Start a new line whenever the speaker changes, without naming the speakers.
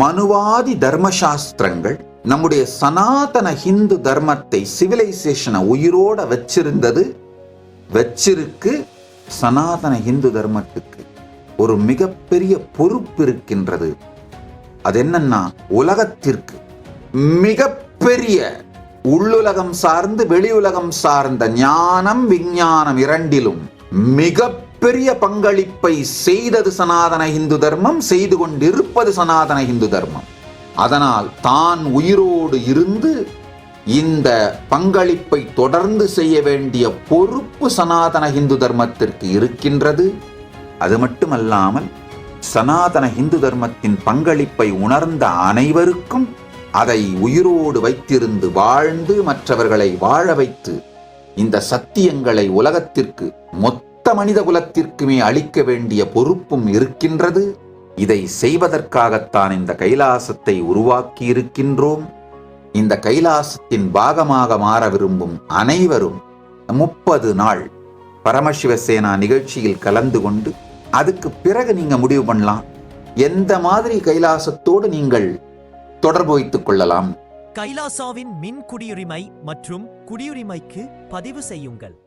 மனுவாதி தர்மசாஸ்திரங்கள் நம்முடைய சனாதன ஹிந்து தர்மத்தை சிவிலைசேஷனை உயிரோட வச்சிருந்தது வச்சிருக்கு சனாதன ஹிந்து தர்மத்துக்கு. ஒரு மிகப்பெரிய பொறுப்பு இருக்கின்றது. அது என்னன்னா உலகத்திற்கு மிகப்பெரிய உள்ளுலகம் சார்ந்து வெளியுலகம் சார்ந்த ஞானம் விஞ்ஞானம் இரண்டிலும் மிக மிகப்பெரிய பங்களிப்பை செய்தது சனாதன இந்து தர்மம் செய்து கொண்டிருப்பது சனாதன இந்து தர்மம். அதனால் தான் உயிரோடு இருந்து இந்த பங்களிப்பை தொடர்ந்து செய்ய வேண்டிய பொறுப்பு சனாதன இந்து தர்மத்திற்கு இருக்கின்றது. அது மட்டுமல்லாமல் சனாதன இந்து தர்மத்தின் பங்களிப்பை உணர்ந்த அனைவருக்கும் அதை உயிரோடு வைத்திருந்து வாழ்ந்து மற்றவர்களை வாழ வைத்து இந்த சத்தியங்களை உலகத்திற்கு மொத்த மனித குலத்திற்குமே அளிக்க வேண்டிய பொறுப்பும் இருக்கின்றது. இதை செய்வதற்காகத்தான் இந்த கைலாசத்தை உருவாக்கி இருக்கின்றோம் இந்த கைலாசத்தின் பாகமாக மாற விரும்பும் அனைவரும் முப்பது நாள் பரமசிவசேனா நிகழ்ச்சியில் கலந்து கொண்டு அதுக்கு பிறகு நீங்கள் முடிவு பண்ணலாம். எந்த மாதிரி கைலாசத்தோடு நீங்கள் தொடர்பு வைத்துக் கொள்ளலாம்?
கைலாசாவின் மின் குடியுரிமை மற்றும் குடியுரிமைக்கு பதிவு செய்யுங்கள்.